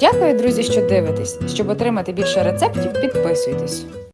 Дякую, друзі, що дивитесь. Щоб отримати більше рецептів, підписуйтесь.